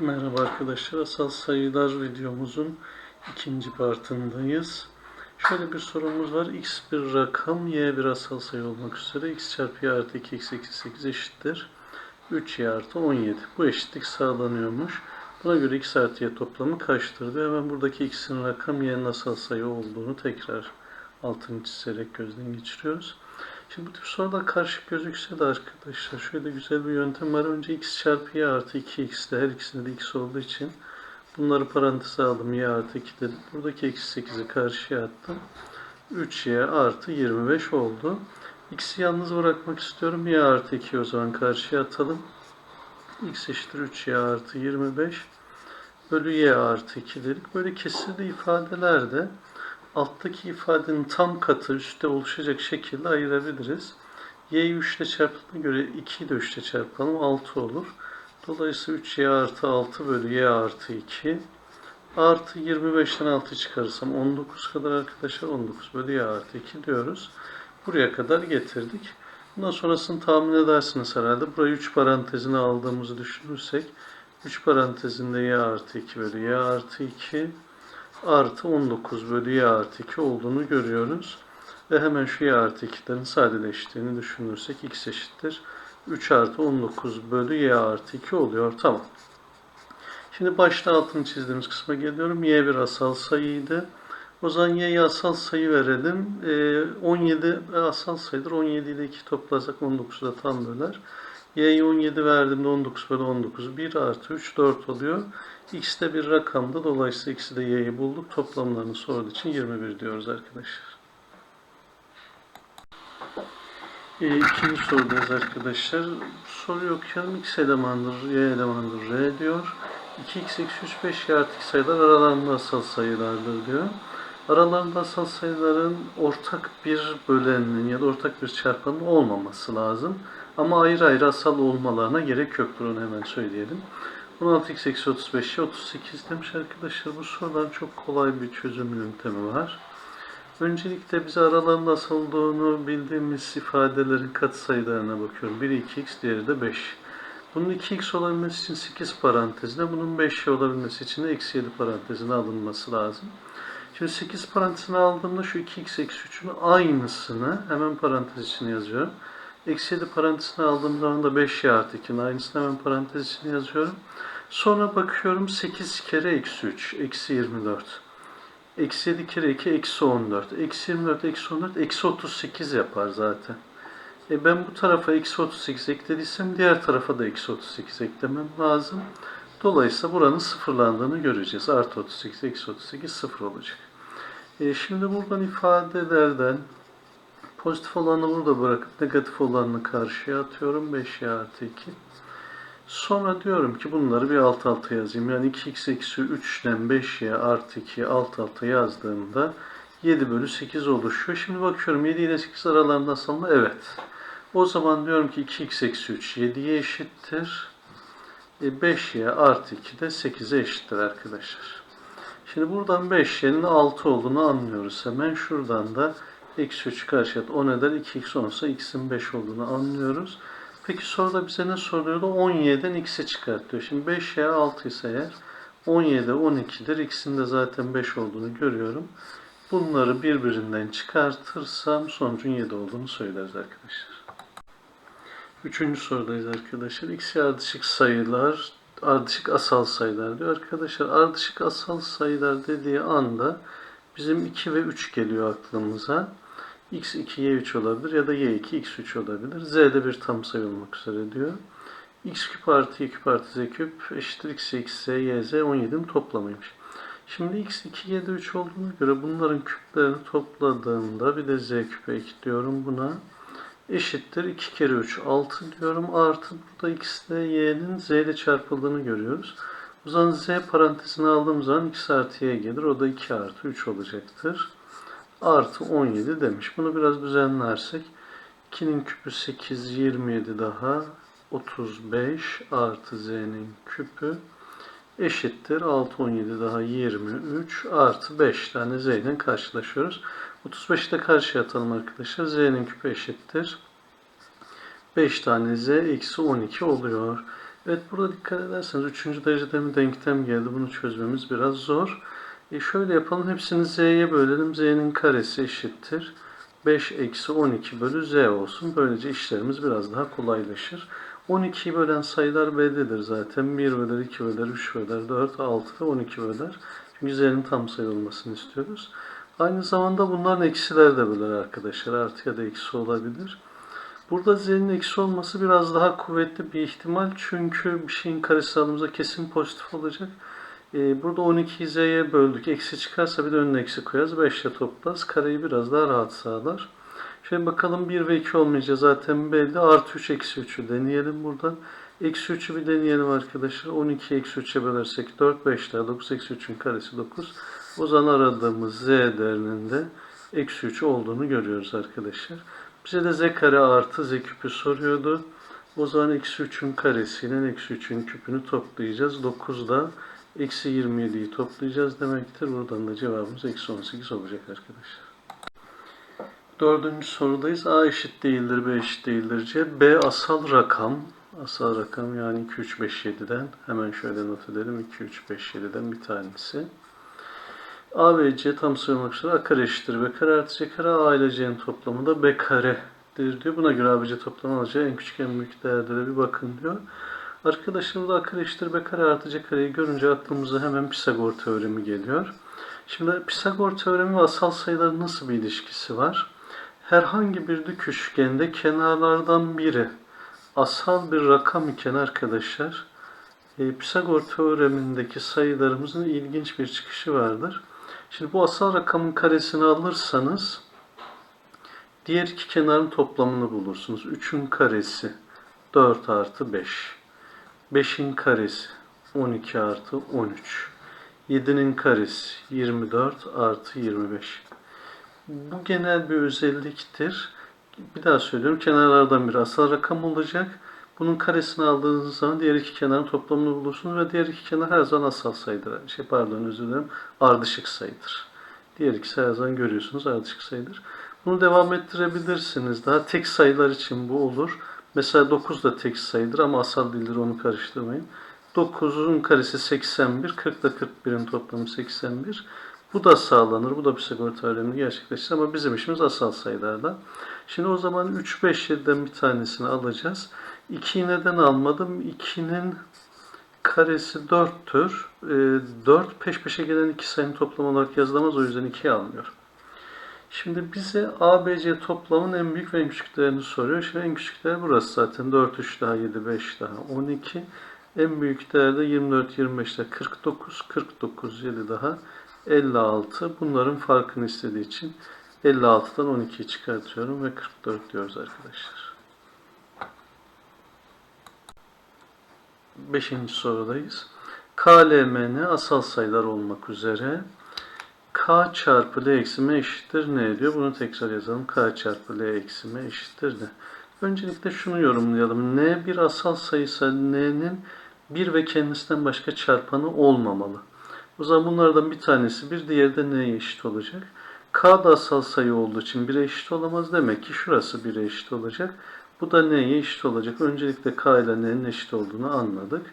Merhaba arkadaşlar. Asal sayılar videomuzun ikinci partındayız. Şöyle bir sorumuz var. X bir rakam, Y bir asal sayı olmak üzere x çarpı y artı 2x eksi 8 eşittir. 3y artı 17. Bu eşitlik sağlanıyormuş. Buna göre x artı y toplamı kaçtır diyor. Hemen buradaki x'in rakam y'nin asal sayı olduğunu tekrar altını çizerek gözden geçiriyoruz. Şimdi bu tip sorular karışık gözükse de arkadaşlar şöyle güzel bir yöntem var. Önce x çarpı y artı 2x de her ikisinde de x olduğu için bunları paranteze aldım. y artı 2 dedim. Buradaki eksi 8'i karşıya attım. 3y artı 25 oldu. x'i yalnız bırakmak istiyorum. y artı 2 o zaman karşıya atalım. x eşittir 3y artı 25 bölü y artı 2 dedik. Böyle kesirli ifadelerde alttaki ifadenin tam katı üstte oluşacak şekilde ayırabiliriz. y'yi 3 ile çarptığına göre 2'yi de 3 ile çarpalım 6 olur. Dolayısıyla 3y artı 6 bölü y artı 2 artı 25'ten 6 çıkarırsam 19 kadar arkadaşlar 19 bölü y artı 2 diyoruz. Buraya kadar getirdik. Bundan sonrasını tahmin edersiniz herhalde. Burayı 3 parantezine aldığımızı düşünürsek 3 parantezinde y artı 2 bölü y artı 2 artı 19 bölü y artı 2 olduğunu görüyoruz. Ve hemen şu y artı 2'lerin sadeleştiğini düşünürsek x eşittir. 3 artı 19 bölü y artı 2 oluyor. Tamam. Şimdi başta altını çizdiğimiz kısma geliyorum. y bir asal sayıydı. O zaman y'ye asal sayı verelim. Ee, 17 asal sayıdır. 17 ile 2 toplasak 19'u da tam böler. Y'ye 17 verdiğimde 19 bölü 19 1 artı 3 4 oluyor. x de bir rakamdı. Dolayısıyla x'i de y'yi bulduk. Toplamlarını sorduğu için 21 diyoruz arkadaşlar. E, ikinci sorudayız arkadaşlar. Soruyu okuyalım. X elemandır, Y elemandır, R diyor. 2x eksi 3, 5 y artı 2 sayılar aralarında asal sayılardır diyor. Aralarında asal sayıların ortak bir böleninin ya da ortak bir çarpanın olmaması lazım. Ama ayrı ayrı asal olmalarına gerek yoktur onu hemen söyleyelim. 16x eksi 35 38 demiş arkadaşlar. Bu sorudan çok kolay bir çözüm yöntemi var. Öncelikle bize aralarında asal olduğunu bildiğimiz ifadelerin katsayılarına bakıyorum. Biri 2x, diğeri de 5. Bunun 2x olabilmesi için 8 parantezine, bunun 5 olabilmesi için de eksi 7 parantezine alınması lazım. Şimdi 8 parantezine aldığımda şu 2x eksi 3'ün aynısını hemen parantez içine yazıyorum. Eksi 7 parantezine aldığım zaman da 5y artı 2'nin aynısını hemen parantez içine yazıyorum. Sonra bakıyorum 8 kere eksi 3, eksi 24. Eksi 7 kere 2 eksi 14. Eksi 24 eksi 14 eksi 38 yapar zaten. E ben bu tarafa eksi 38 eklediysem diğer tarafa da eksi 38 eklemem lazım. Dolayısıyla buranın sıfırlandığını göreceğiz. Artı 38 eksi 38 sıfır olacak. E şimdi buradan ifadelerden pozitif olanı burada bırakıp negatif olanını karşıya atıyorum. 5y artı 2. Sonra diyorum ki bunları bir alt alta yazayım. Yani 2x eksi 3'ten 5y artı 2'yi alt alta yazdığımda 7 bölü 8 oluşuyor. Şimdi bakıyorum 7 ile 8 aralarında asalma. Evet. O zaman diyorum ki 2x eksi 3 7'ye eşittir. E 5y artı 2 de 8'e eşittir arkadaşlar. Şimdi buradan 5y'nin 6 olduğunu anlıyoruz. Hemen şuradan da eksi 3 karşıya o neden 2x olursa x'in 5 olduğunu anlıyoruz. Peki soruda bize ne soruyordu? 17'den x'i çıkartıyor. Şimdi 5y 6 ise eğer 17 12'dir. X'in de zaten 5 olduğunu görüyorum. Bunları birbirinden çıkartırsam sonucun 7 olduğunu söyleriz arkadaşlar. Üçüncü sorudayız arkadaşlar. X ardışık sayılar, ardışık asal sayılar diyor. Arkadaşlar ardışık asal sayılar dediği anda bizim 2 ve 3 geliyor aklımıza. X2 y3 olabilir ya da y2 x3 olabilir. z'de bir tam sayı olmak üzere diyor. x küp artı y küp artı z küp eşittir x x z y z 17'nin toplamıymış. Şimdi x 2 7 3 olduğuna göre bunların küplerini topladığımda bir de z küpe ekliyorum buna. Eşittir 2 kere 3 6 diyorum. Artı burada x ile y'nin z ile çarpıldığını görüyoruz. O zaman z parantezine aldığım zaman x artı y gelir. O da 2 artı 3 olacaktır artı 17 demiş. Bunu biraz düzenlersek 2'nin küpü 8, 27 daha 35 artı z'nin küpü eşittir. 6, 17 daha 23 artı 5 tane z ile karşılaşıyoruz. 35'i de karşıya atalım arkadaşlar. z'nin küpü eşittir. 5 tane z eksi 12 oluyor. Evet burada dikkat ederseniz 3. derecede mi denklem geldi. Bunu çözmemiz biraz zor. E şöyle yapalım. Hepsini z'ye bölelim. z'nin karesi eşittir. 5 eksi 12 bölü z olsun. Böylece işlerimiz biraz daha kolaylaşır. 12'yi bölen sayılar bellidir zaten. 1 böler, 2 böler, 3 böler, 4, 6 ve 12 böler. Çünkü z'nin tam sayı olmasını istiyoruz. Aynı zamanda bunların eksiler de böler arkadaşlar. Artı ya da eksi olabilir. Burada z'nin eksi olması biraz daha kuvvetli bir ihtimal. Çünkü bir şeyin karesi kesin pozitif olacak. Ee, burada 12'yi z'ye böldük. Eksi çıkarsa bir de önüne eksi koyarız. 5 ile toplarız. Kareyi biraz daha rahat sağlar. Şöyle bakalım 1 ve 2 olmayınca zaten belli. Artı 3 eksi 3'ü deneyelim buradan. Eksi 3'ü bir deneyelim arkadaşlar. 12 eksi 3'e bölersek 4, 5 daha 9 eksi 3'ün karesi 9. O zaman aradığımız z değerinin de eksi 3 olduğunu görüyoruz arkadaşlar. Bize de z kare artı z küpü soruyordu. O zaman eksi 3'ün karesiyle eksi 3'ün küpünü toplayacağız. 9'da eksi 27'yi toplayacağız demektir. Buradan da cevabımız eksi 18 olacak arkadaşlar. Dördüncü sorudayız. A eşit değildir, B eşit değildir C. B asal rakam. Asal rakam yani 2, 3, 5, 7'den. Hemen şöyle not edelim. 2, 3, 5, 7'den bir tanesi. A ve C tam sayı olmak üzere A kare eşittir. B kare artı C kare A ile C'nin toplamı da B karedir diyor. Buna göre A ve C toplamı alacağı en küçük en büyük değerlere bir bakın diyor. Arkadaşlar burada A kare eşittir B kare kareyi görünce aklımıza hemen Pisagor teoremi geliyor. Şimdi Pisagor teoremi ve asal sayıların nasıl bir ilişkisi var? Herhangi bir dik üçgende kenarlardan biri asal bir rakam iken arkadaşlar e, Pisagor teoremindeki sayılarımızın ilginç bir çıkışı vardır. Şimdi bu asal rakamın karesini alırsanız diğer iki kenarın toplamını bulursunuz. 3'ün karesi 4 artı 5. 5'in karesi 12 artı 13. 7'nin karesi 24 artı 25. Bu genel bir özelliktir. Bir daha söylüyorum. Kenarlardan bir asal rakam olacak. Bunun karesini aldığınız zaman diğer iki kenarın toplamını bulursunuz ve diğer iki kenar her zaman asal sayıdır. Şey pardon özür dilerim. Ardışık sayıdır. Diğer ikisi her zaman görüyorsunuz ardışık sayıdır. Bunu devam ettirebilirsiniz. Daha tek sayılar için bu olur. Mesela 9 da tek sayıdır ama asal değildir onu karıştırmayın. 9'un karesi 81, 40 da 41'in toplamı 81. Bu da sağlanır. Bu da Pisagor teoremini gerçekleştirir ama bizim işimiz asal sayılarla. Şimdi o zaman 3, 5, 7'den bir tanesini alacağız. 2'yi neden almadım? 2'nin karesi 4'tür. E, 4 peş peşe gelen iki sayının toplamı olarak yazılamaz. O yüzden 2'yi almıyorum. Şimdi bize ABC toplamın en büyük ve en küçük değerini soruyor. Şimdi en küçük değer burası zaten. 4, 3 daha 7, 5 daha 12. En büyük değer de 24, 25 daha 49, 49, 7 daha 56. Bunların farkını istediği için 56'dan 12'yi çıkartıyorum ve 44 diyoruz arkadaşlar. Beşinci sorudayız. K, L, M, N asal sayılar olmak üzere K çarpı L eksi M eşittir ne diyor? Bunu tekrar yazalım. K çarpı L eksi M eşittir ne? Öncelikle şunu yorumlayalım. N bir asal sayısa N'nin bir ve kendisinden başka çarpanı olmamalı. O zaman bunlardan bir tanesi bir, diğeri de N'ye eşit olacak. K da asal sayı olduğu için 1'e eşit olamaz. Demek ki şurası 1'e eşit olacak. Bu da N'ye eşit olacak. Öncelikle K ile N'nin eşit olduğunu anladık.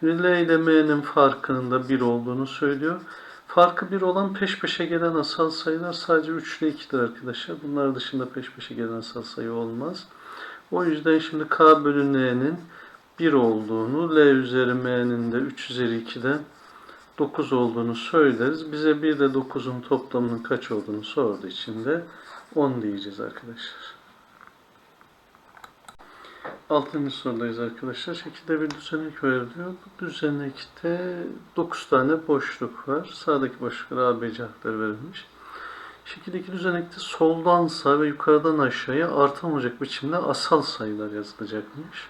Şimdi L ile M'nin farkının da 1 olduğunu söylüyor. Farkı 1 olan peş peşe gelen asal sayılar sadece 3 ile 2'dir arkadaşlar. Bunlar dışında peş peşe gelen asal sayı olmaz. O yüzden şimdi K bölü N'nin 1 olduğunu, L üzeri M'nin de 3 üzeri 2'den 9 olduğunu söyleriz. Bize bir de 9'un toplamının kaç olduğunu sorduğu için de 10 diyeceğiz arkadaşlar. Altıncı sorudayız arkadaşlar. Şekilde bir düzenek veriliyor. Bu düzenekte 9 tane boşluk var. Sağdaki boşluklara ABC harfleri verilmiş. Şekildeki düzenekte soldan sağa ve yukarıdan aşağıya artamayacak biçimde asal sayılar yazılacakmış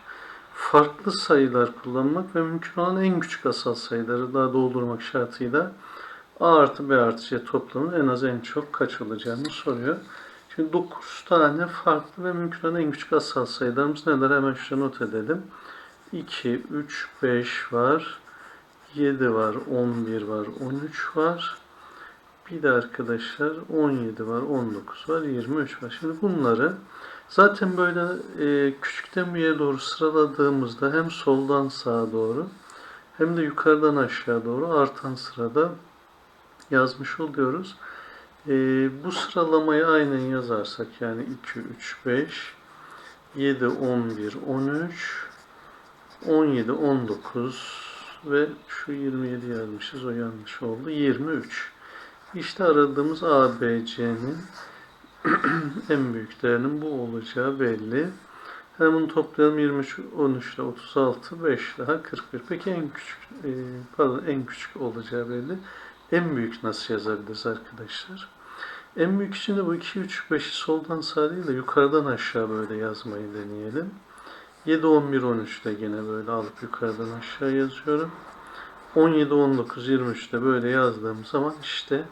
farklı sayılar kullanmak ve mümkün olan en küçük asal sayıları daha doldurmak şartıyla A artı B artı C toplamının en az en çok kaç olacağını soruyor. Şimdi 9 tane farklı ve mümkün olan en küçük asal sayılarımız neler? Hemen şuraya not edelim. 2, 3, 5 var. 7 var, 11 var, 13 var. Bir de arkadaşlar 17 var, 19 var, 23 var. Şimdi bunları zaten böyle e, küçükten büyüğe doğru sıraladığımızda hem soldan sağa doğru hem de yukarıdan aşağı doğru artan sırada yazmış oluyoruz. E, bu sıralamayı aynen yazarsak yani 2, 3, 5, 7, 11, 13, 17, 19 ve şu 27 yazmışız o yanlış oldu. 23. İşte aradığımız ABC'nin en büyüklerinin bu olacağı belli. Hemen bunu toplayalım 23, 13 ile 36, 5 daha 41. Peki en küçük, e, pardon en küçük olacağı belli. En büyük nasıl yazabiliriz arkadaşlar? En büyük için de bu 2, 3, 5'i soldan sağa değil de yukarıdan aşağı böyle yazmayı deneyelim. 7, 11, 13 de yine böyle alıp yukarıdan aşağı yazıyorum. 17, 19, 23 de böyle yazdığım zaman işte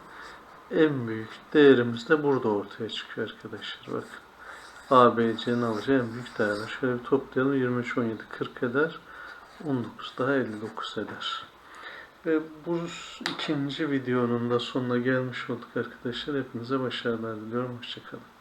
en büyük değerimiz de burada ortaya çıkıyor arkadaşlar. Bakın. A, B, C'nin alacağı en büyük değerler. Şöyle bir toplayalım. 23, 17, 40 eder. 19 daha 59 eder. Ve bu ikinci videonun da sonuna gelmiş olduk arkadaşlar. Hepinize başarılar diliyorum. Hoşçakalın.